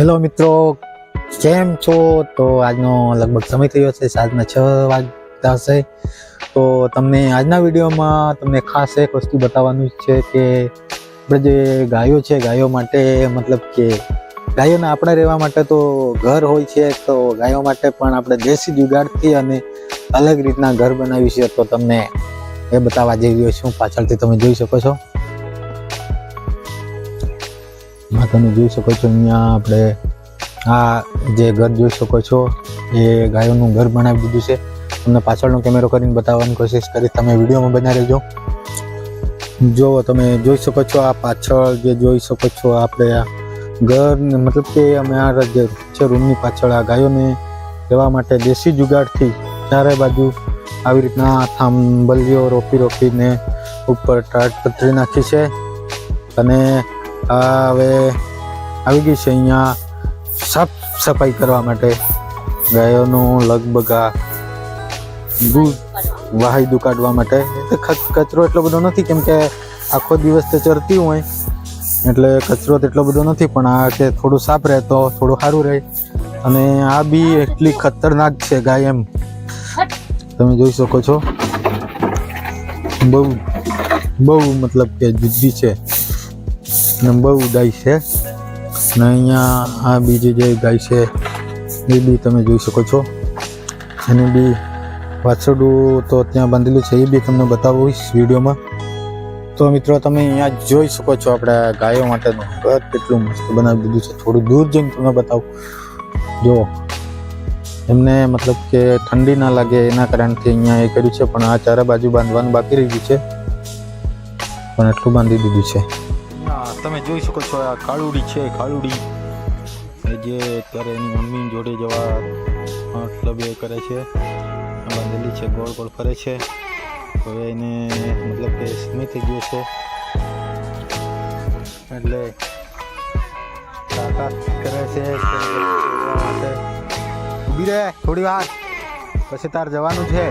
Hello મિત્રો, કેમ છો? તો આજનો લગભગ સમય થયો છે, સાંજના છ વાગતા હશે તો તમને આજના વિડીયોમાં તમને ખાસ એક વસ્તુ બતાવવાનું છે કે આપણે જે ગાયો છે, ગાયો માટે મતલબ કે ગાયોને આપણે રહેવા માટે તો ઘર હોય છે, તો ગાયો માટે પણ આપણે દેશી જુગાડથી અને અલગ રીતના ઘર બનાવ્યું છે તો તમને એ બતાવવા જઈ રહ્યો છું. પાછળથી તમે જોઈ શકો છો. આ તમે જોઈ શકો છો અહીંયા આપણે આ જે ઘર જોઈ શકો છો, એ ગાયોનું ઘર બનાવી દીધું છે. તમને પાછળનો કેમેરો કરીને બતાવવાની કોશિશ કરી તમે વિડીયોમાં બના રહેજો. જો તમે જોઈ શકો છો આ પાછળ જે જોઈ શકો છો આપણે આ ઘર મતલબ કે અમે આ જે છે રૂમની પાછળ આ ગાયોને રહેવા માટે દેશી જુગાડથી ચારે બાજુ આવી રીતના થાંભલીઓ રોપી રોપીને ઉપર ટાટ પથરી નાખી છે. અને હવે આવી ગઈ છે અહીંયા સાફ સફાઈ કરવા માટે. ગાયોનું લગભગ આ દૂધ વાહિદું કાઢવા માટે. કચરો એટલો બધો નથી, કેમ કે આખો દિવસ તે ચરતી હોય. એટલે કચરો એટલો બધો નથી, પણ આ કે થોડું સાફ રહે તો થોડું સારું રહે. અને આ બી એટલી ખતરનાક છે ગાય એમ. તમે જોઈ શકો છો. બહુ બહુ મતલબ કે જિદ્દી છે. ને બહુ ગાય છે. ને અહીંયા આ બીજી જે ગાય છે, એ બી તમે જોઈ શકો છો. એની બી વાછરડું તો ત્યાં બાંધેલું છે, એ બી તમને બતાવીશ વિડીયોમાં. તો મિત્રો, તમે અહીંયા જોઈ શકો છો આપણે ગાયો માટેનું ઘર કેટલું મસ્ત બનાવી દીધું છે. થોડું દૂર જઈને તમને બતાવું. જો, એમને મતલબ કે ઠંડી ના લાગે એના કારણથી અહીંયા એ કર્યું છે, પણ આ ચારે બાજુ બાંધવાનું બાકી રહી ગયું છે. પણ એટલું બાંધી દીધું છે. તમે જોઈ શકો છો આ કાળુડી છે, કાળુડી. એ જે અત્યારે એની મમ્મી જોડે જવા મતલબ એ કરે છે. બાંધેલી છે, ગોળ ગોળ ફરે છે. હવે એને મતલબ કે સમય થઈ ગયો છે. એટલે તાકાત કરે છે. ઊભી રહે, થોડી વાર. પછી તાર જવાનું છે.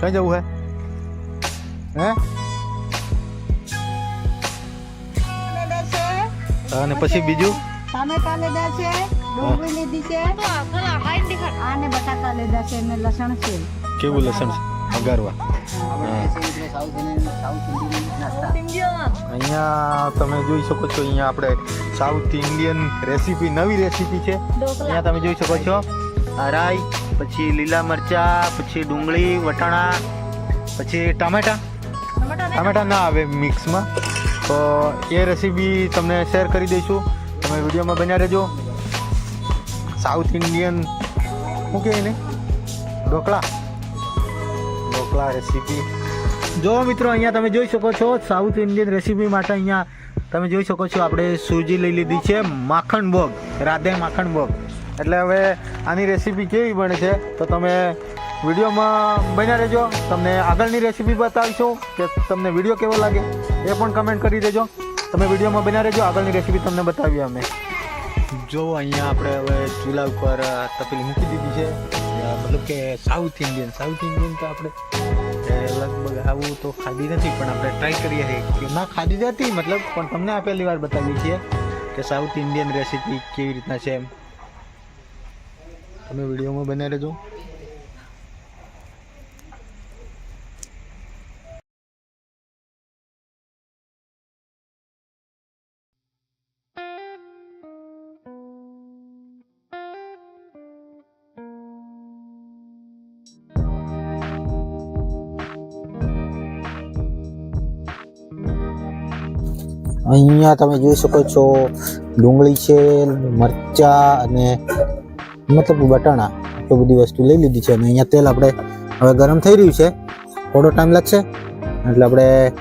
કઈ જવું હે? હે? અને પછી બીજું? ટામેટા લીધા છે ડુંગળી લીધી છે. આને બટાકા લીધા છે અને લસણ છે. કેવું લસણ છે? અગારવા અહીંયા તમે જોઈ શકો છો અહીંયા આપણે સાઉથ ઇન્ડિયન રેસીપી નવી રેસીપી છે. અહીંયા તમે જોઈ શકો છો રાઈ પછી લીલા મરચા પછી ડુંગળી વટાણા પછી ટામેટા. ટામેટા ના? આવે મિક્સમાં તો એ રેસીપી તમને શેર કરી દઈશું. તમે વિડીયોમાં બન્યા રહેજો. સાઉથ ઇન્ડિયન શું કહે એને? ઢોકળા. ઢોકળા રેસીપી જો મિત્રો, અહીંયા તમે જોઈ શકો છો સાઉથ ઇન્ડિયન રેસીપી માટે અહીંયા તમે જોઈ શકો છો, આપણે સૂજી લઈ લીધી છે, માખણ ભોગ રાધે માખણ ભોગ એટલે હવે આની રેસીપી કેવી બને છે, તો તમે વિડીયોમાં બન્યા રહેજો. તમને આગળની રેસીપી બતાવીશું, કે તમને વીડિયો કેવો લાગે. એ પણ કમેન્ટ કરી દેજો. તમે વિડીયોમાં બના રહેજો. આગળની રેસીપી તમને બતાવીએ અમે. જો અહીંયા આપણે હવે ચૂલા ઉપર તપેલી મૂકી દીધી છે. મતલબ કે સાઉથ ઇન્ડિયન સાઉથ ઇન્ડિયન તો આપણે લગભગ આવું તો ખાધી નથી, પણ આપણે ટ્રાય કરીએ છીએ. કે ના ખાધી નથી મતલબ, પણ તમને આ પહેલી વાર બતાવીએ છીએ કે સાઉથ ઇન્ડિયન રેસીપી કેવી રીતના છે એમ. તમે વિડીયોમાં બનાવી રહેજો. અહીંયા તમે જોઈ શકો છો ડુંગળી છે, મરચા અને મતલબ બટાણા એ બધી વસ્તુ લઈ લીધી છે. અને અહીંયા તેલ આપણે હવે ગરમ થઈ રહ્યું છે. થોડો ટાઈમ લાગશે. એટલે આપણે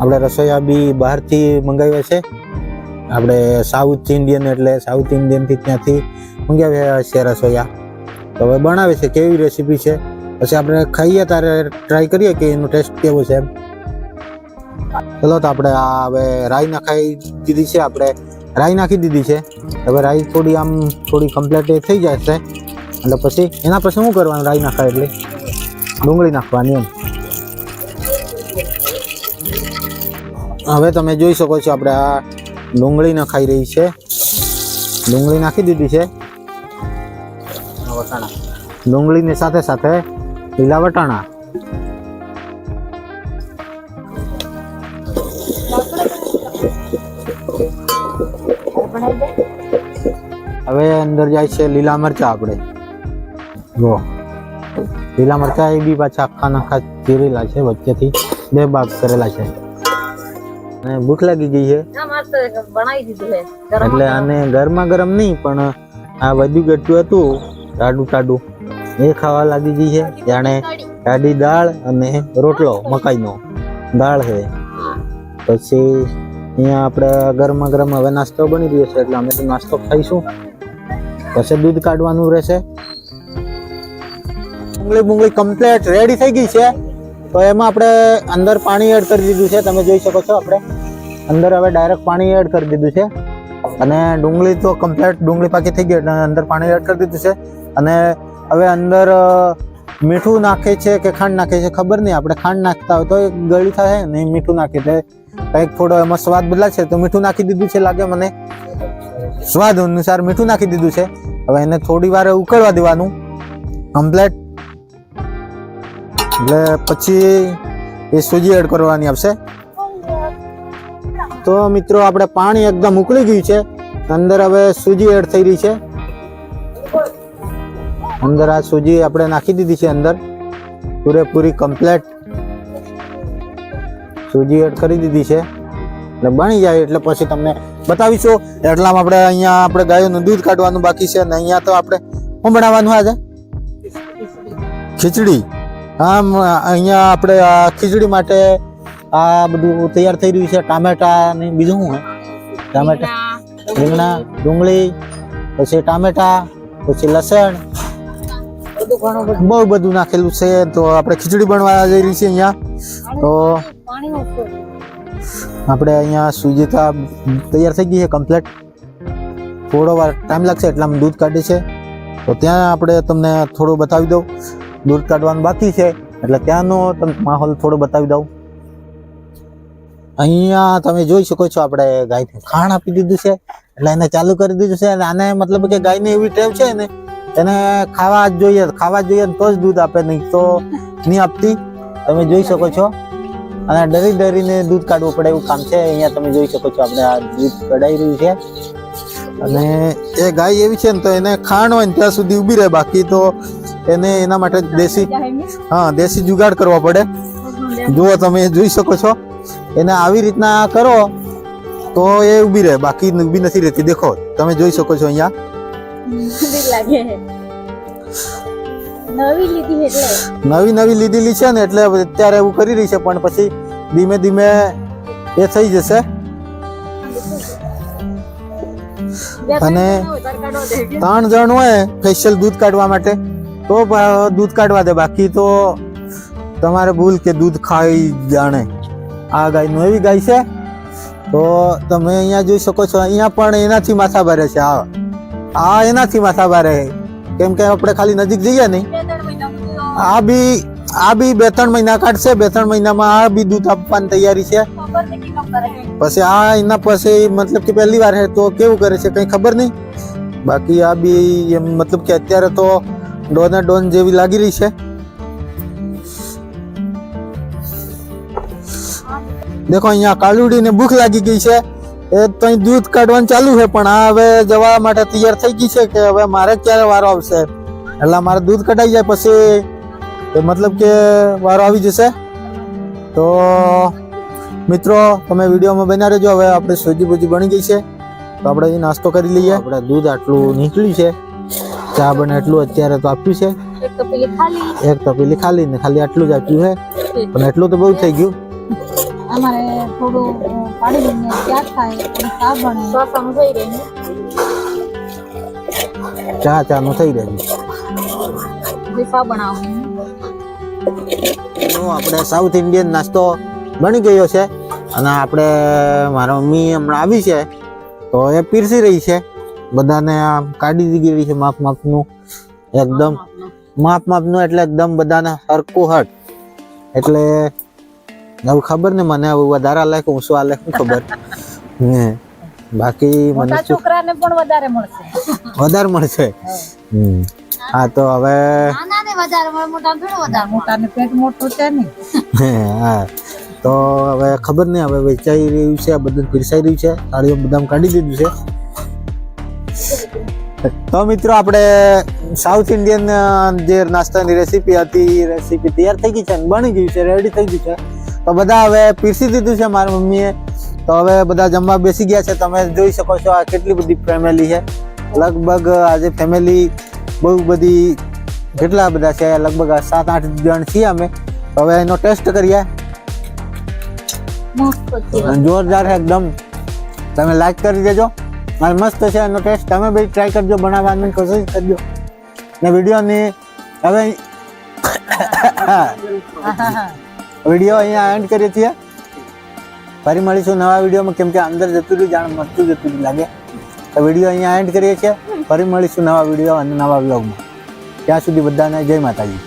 આપણે રસોઈયા બી બહારથી મંગાવ્યા છે. આપણે સાઉથ ઇન્ડિયન એટલે સાઉથ ઇન્ડિયનથી ત્યાંથી મંગાવ્યા છે રસોઈયા. તો હવે બનાવે છે, કેવી રેસીપી છે? પછી આપણે ખાઈએ ત્યારે ટ્રાય કરીએ કે એનો ટેસ્ટ કેવો છે એમ. ચલો તો આપણે આ હવે રાઈ નખાઈ દીધી છે આપણે રાઈ નાખી દીધી છે. હવે રાઈ થોડી આમ થોડી કમ્પ્લીટ થઈ જાય છે. એટલે પછી એના પછી શું કરવાનું રાઈ નાખાય એટલે? ડુંગળી નાખવાની એમ. હવે તમે જોઈ શકો છો આપણે આ ડુંગળી નખાઈ રહી છે. ડુંગળી નાખી દીધી છે. ડુંગળીની સાથે સાથે લીલા વટાણા. હવે અંદર જાય છે લીલા મરચા આપણે. જો લીલા મરચા એ બી પાછા આખા નાખા ચીરેલા છે વચ્ચેથી બે ભાગ કરેલા છે. અને ભૂખ લાગી ગઈ છે. એટલે આને ગરમા ગરમ નહીં પણ આ વધુ ગટ્યું હતું ટાડું ટાડું. એ ખાવા લાગી ગઈ છે. જાણે ટાડી દાળ અને રોટલો મકાઈનો. દાળ છે. પછી અહીંયા આપણે ગરમા ગરમ હવે નાસ્તો બની રહ્યો છે, એટલે અમે તો નાસ્તો ખાઈશું. પછી દૂધ કાઢવાનું રહેશે. ડુંગળી બુંગળી કમ્પ્લેટ રેડી થઈ ગઈ છે. તો એમાં આપણે અંદર પાણી એડ કરી દીધું છે, તમે જોઈ શકો છો આપણે. અંદર હવે ડાયરેક્ટ પાણી એડ કરી દીધું છે. અને ડુંગળી તો કમ્પ્લેટ ડુંગળી પાકી થઈ ગઈ, એટલે અંદર પાણી એડ કરી દીધું છે. અને હવે અંદર મીઠું નાખે છે કે ખાંડ નાખે છે ખબર નહીં, આપણે ખાંડ નાખતા હોય તો ગળી થાય ને, મીઠું નાખી એટલે કંઈક થોડો એમાં સ્વાદ બદલાશે તો મીઠું નાખી દીધું છે લાગે મને. સ્વાદ અનુસાર મીઠું નાખી દીધું છે. હવે એને થોડી વાર ઉકળવા દેવાનું. કમ્પ્લેટ. એટલે પછી એ સૂજી એડ કરવાની આવશે. તો મિત્રો, આપણે પાણી એકદમ ઉકળી ગયું છે. અંદર હવે સૂજી એડ થઈ રહી છે. અંદર આ સૂજી આપણે નાખી દીધી છે અંદર. પૂરેપૂરી કમ્પ્લેટ. સૂજી એડ કરી દીધી છે. એટલે બની જાય એટલે પછી તમને બતાવીશું. એટલામાં આપણે અહીંયા આપણે ગાયોનું દૂધ કાઢવાનું બાકી છે અને અહીંયા તો આપણે શું બનાવવાનું આજે? ખીચડી. આમ, અહીંયા આપણે આ ખીચડી માટે આ બધું તૈયાર થઈ રહ્યું છે. ટામેટા ને બીજું શું હે ટામેટા. રીંગણા, ડુંગળી, પછી ટામેટા, પછી લસણ બહુ બધું નાખેલું છે. તો આપણે ખીચડી બનવા જઈ રહી છે અહીંયા. તો આપણે અહીંયા સુજીતા તૈયાર થઈ ગઈ છે કમ્પ્લીટ થોડો વાર ટાઈમ લાગશે એટલામાં દૂધ કાઢે છે. તો ત્યાં આપણે તમને થોડું બતાવી દઉં. દૂધ કાઢવાનું બાકી છે. એટલે ત્યાંનો તમને માહોલ થોડો બતાવી દઉં. અહીંયા તમે જોઈ શકો છો આપણે ગાયને ખાણ આપી દીધું છે. એટલે એને ચાલુ કરી દીધું છે. અને આને મતલબ કે ગાયને એવી ટેવ છે ને એને ખાવા જ જોઈએ, ખાવા જ જોઈએ તો જ દૂધ આપે નહીં તો નહીં આપતી. તમે જોઈ શકો છો. અને ડરી ડરીને દૂધ કાઢવું પડે એવું કામ છે. અહીંયા તમે જોઈ શકો છો આપણે આ દૂધ કઢાઈ રહ્યું છે. અને એ ગાય એવી છે ને તો એને ખાણ હોય ને ત્યાં સુધી ઊભી રહે. બાકી તો એને એના માટે દેશી હા, દેશી જુગાડ કરવો પડે. જુઓ તમે, જોઈ શકો છો. એને આવી રીતના કરો તો એ ઊભી રહે. બાકી ઊભી નથી રહેતી. દેખો, તમે જોઈ શકો છો અહીંયા. નવી લીધી એટલે. નવી નવી લીધેલી છે ને એટલે અત્યારે એવું કરી રહી છે પણ પછી ધીમે ધીમે એ થઈ જશે. અને ત્રણ જણ હોય ફેશિયલ દૂધ કાઢવા માટે તો દૂધ કાઢવા દે. બાકી તો તમારે ભૂલ કે દૂધ ખાઈ જાણે. આ ગાયનું એવી ગાય છે તો તમે અહીંયા જોઈ શકો છો અહીંયા પણ એનાથી માથા ભરે છે આ આ એનાથી માથા ભારે કેમ કે આપણે ખાલી નજીક જઈએ નહીં. આ બી આ બી બે ત્રણ મહિના કાઢશે બે ત્રણ મહિનામાં આ બી દૂધ આપવાની તૈયારી છે. પછી આ એના પછી મતલબ કે પહેલી વાર હે તો કેવું કરે છે કઈ ખબર નહીં. બાકી આ બી એમ મતલબ કે અત્યારે તો ડોને ડોન જેવી લાગી રહી છે. દેખો અહીંયા કાળુડીને ભૂખ લાગી ગઈ છે. એ તો દૂધ કાઢવાનું ચાલુ છે પણ આ હવે જવા માટે તૈયાર થઈ ગઈ છે કે હવે મારે ક્યારે વારો આવશે? એટલે મારે દૂધ કઢાઈ જાય પછી એ મતલબ કે વારો આવી જશે. તો મિત્રો તમે વિડીયોમાં બના રહેજો. હવે આપણે સૂજી બુજી બની ગઈ છે. તો આપણે એ નાસ્તો કરી લઈએ. આપણે દૂધ આટલું નીકળ્યું છે. ચા બને એટલું અત્યારે તો આપ્યું છે. એક તો પેલી ખાલી. એક તપેલી ખાલી ને ખાલી આટલું જ આપ્યું છે. પણ એટલું તો બહુ થઈ ગયું. અમારે થોડું પાડી લઈને ત્યાર થાય અને ચા બને. થઈ ચા ચા નું થઈ રહ્યું ચા બનાવું. આપણે સાઉથ ઇન્ડિયન નાસ્તો બની ગયો છે. અને આપણે મારા મમ્મી હમણાં આવી છે. તો એ પીરસી રહી છે. બધાને આમ કાઢી દીધી રહી છે માપ માપનું. એકદમ માપ માપનું એટલે એકદમ બધાને હરકું હટ. એટલે હવે ખબર ને મને હવે વધારે આલે કે હું શું આલે શું ખબર. હે. બાકી મને છોકરાને પણ વધારે મળશે. વધારે મળશે. હમ. હા તો હવે નાનાને વધારે મળે મોટા થોડું વધારે મોટાને પેટ મોટું છે ને. હા તો હવે ખબર નહીં હવે વેચાઈ રહ્યું છે આ બધું પીરસાઈ રહ્યું છે. સાડીઓ બદામ કાઢી દીધું છે. તો મિત્રો આપણે સાઉથ ઇન્ડિયન જે નાસ્તાની રેસીપી હતી એ રેસીપી તૈયાર થઈ ગઈ છે બની ગયું છે રેડી થઈ ગયું છે. તો બધા હવે પીરસી દીધું છે મારી મમ્મીએ. તો હવે બધા જમવા બેસી ગયા છે. તમે જોઈ શકો છો આ કેટલી બધી ફેમિલી છે. લગભગ આજે ફેમિલી બહુ બધી કેટલા બધા છે લગભગ આ સાત આઠ જણ છીએ અમે. હવે એનો ટેસ્ટ કરીએ. જોરદાર છે એકદમ. તમે લાઈક કરી દેજો. અને મસ્ત છે એનો ટેસ્ટ તમે બી ટ્રાય કરજો બનાવવાની કોશિશ કરજો. ને વિડીયોની હવે વીડિયો અહીંયા એન્ડ કરીએ છીએ. ફરી મળીશું નવા વિડીયોમાં, કેમ કે અંદર જતું રહ્યું, જાણ મળતું જતું રહ્યું લાગે. તો વીડિયો અહીંયા એન્ડ કરીએ છીએ. ફરી મળીશું નવા વીડિયો અને નવા બ્લોગમાં ત્યાં સુધી બધાને જય માતાજી.